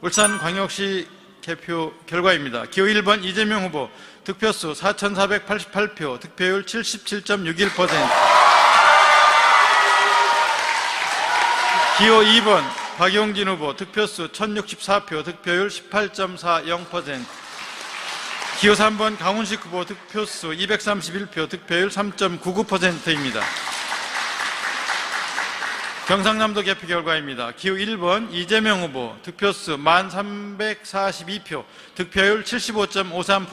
울산광역시 개표 결과입니다. 기호 1번 이재명 후보 득표수 4,488표, 득표율 77.61%. 기호 2번 박용진 후보 득표수 1,064표, 득표율 18.40%. 기호 3번 강훈식 후보 득표수 231표, 득표율 3.99%입니다. 경상남도 개표 결과입니다. 기호 1번 이재명 후보 득표수 1,342표, 득표율 75.53%.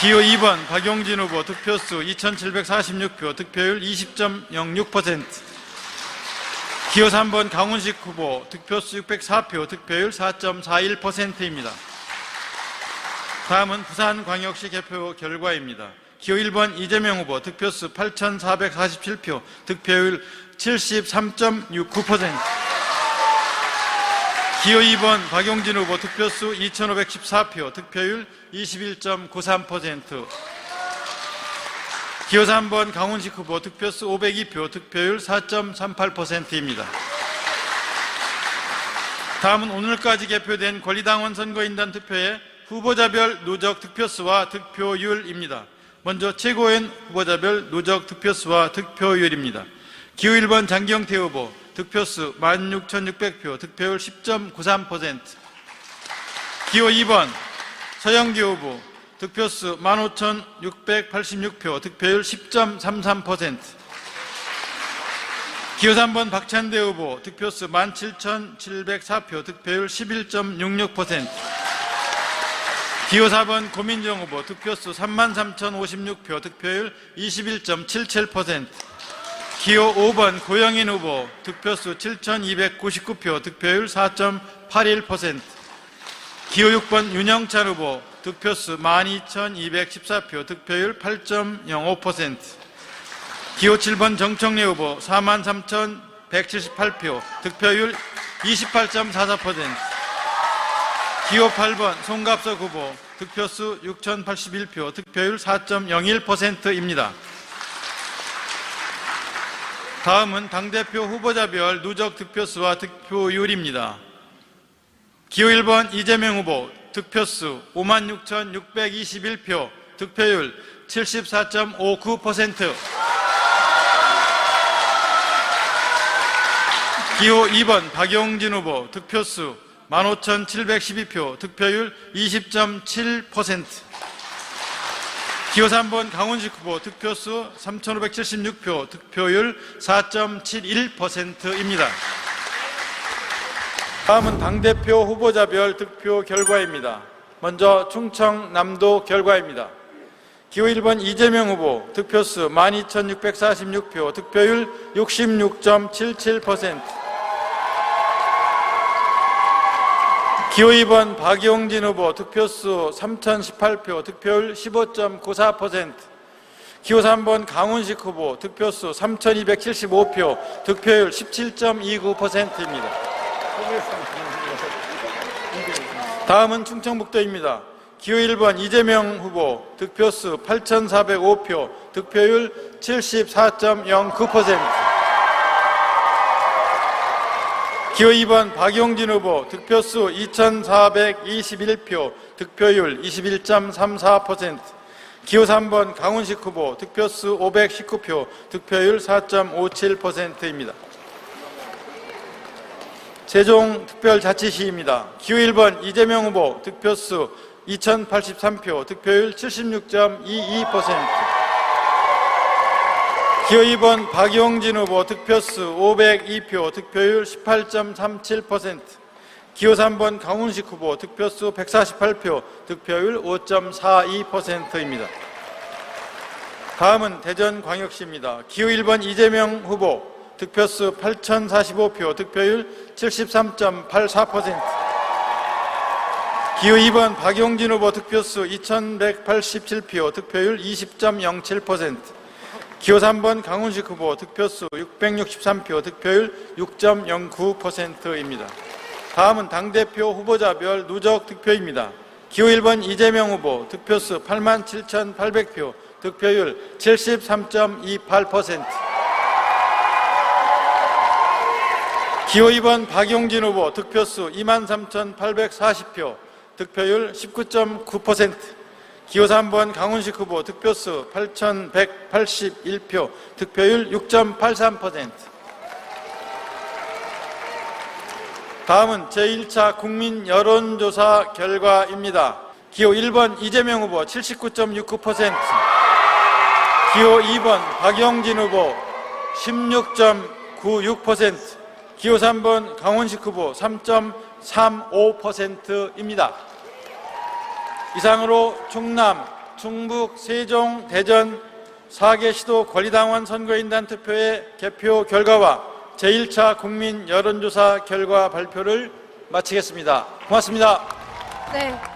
기호 2번 박용진 후보 득표수 2,746표, 득표율 20.06%. 기호 3번 강훈식 후보 득표수 604표, 득표율 4.41%입니다. 다음은 부산광역시 개표 결과입니다. 기호 1번 이재명 후보 득표수 8,447표, 득표율 73.69%. 기호 2번 박용진 후보 득표수 2,514표, 득표율 21.93%. 기호 3번 강훈식 후보 득표수 502표, 득표율 4.38%입니다. 다음은 오늘까지 개표된 권리당원 선거인단 투표의 후보자별 누적 득표수와 득표율입니다. 먼저 최고위원 후보자별 누적 득표수와 득표율입니다. 기호 1번 장경태 후보 득표수 16,600표, 득표율 10.93%. 기호 2번 서영기 후보 득표수 15,686표, 득표율 10.33%. 기호 3번 박찬대 후보 득표수 17,704표, 득표율 11.66%. 기호 4번 고민정 후보 득표수 33,056표 득표율 21.77% 기호 5번 고영인 후보 득표수 7,299표 득표율 4.81% 기호 6번 윤영찬 후보 득표수 12,214표 득표율 8.05% 기호 7번 정청래 후보 43,178표 득표율 28.44% 기호 8번 송갑석 후보 득표수 6,081표, 득표율 4.01%입니다. 다음은 당대표 후보자별 누적 득표수와 득표율입니다. 기호 1번 이재명 후보 득표수 56,621표, 득표율 74.59%. 기호 2번 박용진 후보 득표수 15,712표, 득표율 20.7%. 기호 3번 강훈식 후보 득표수 3,576표, 득표율 4.71%입니다. 다음은 당대표 후보자별 득표 결과입니다. 먼저 충청남도 결과입니다. 기호 1번 이재명 후보 득표수 12,646표, 득표율 66.77%. 기호 2번 박용진 후보 득표수 3,018표, 득표율 15.94%. 기호 3번 강훈식 후보 득표수 3,275표, 득표율 17.29%입니다. 다음은 충청북도입니다. 기호 1번 이재명 후보 득표수 8,405표, 득표율 74.09%. 기호 2번 박용진 후보 득표수 2,421표, 득표율 21.34%. 기호 3번 강훈식 후보 득표수 519표, 득표율 4.57%입니다. 세종 특별자치시입니다. 기호 1번 이재명 후보 득표수 2,083표, 득표율 76.22%. 기호 2번 박용진 후보 득표수 502표 득표율 18.37% 기호 3번 강훈식 후보 득표수 148표 득표율 5.42%입니다. 다음은 대전광역시입니다. 기호 1번 이재명 후보 득표수 8,045표 득표율 73.84% 기호 2번 박용진 후보 득표수 2,187표 득표율 20.07% 기호 3번 강훈식 후보 득표수 663표, 득표율 6.09%입니다. 다음은 당대표 후보자별 누적 득표입니다. 기호 1번 이재명 후보 득표수 87,800표, 득표율 73.28%. 기호 2번 박용진 후보 득표수 23,840표, 득표율 19.9%. 기호 3번 강훈식 후보 득표수 8,181표, 득표율 6.83%. 다음은 제1차 국민 여론조사 결과입니다. 기호 1번 이재명 후보 79.69%, 기호 2번 박영진 후보 16.96%, 기호 3번 강원식 후보 3.35%입니다. 이상으로 충남, 충북, 세종, 대전 4개 시도 권리당원 선거인단 투표의 개표 결과와 제1차 국민 여론조사 결과 발표를 마치겠습니다. 고맙습니다. 네.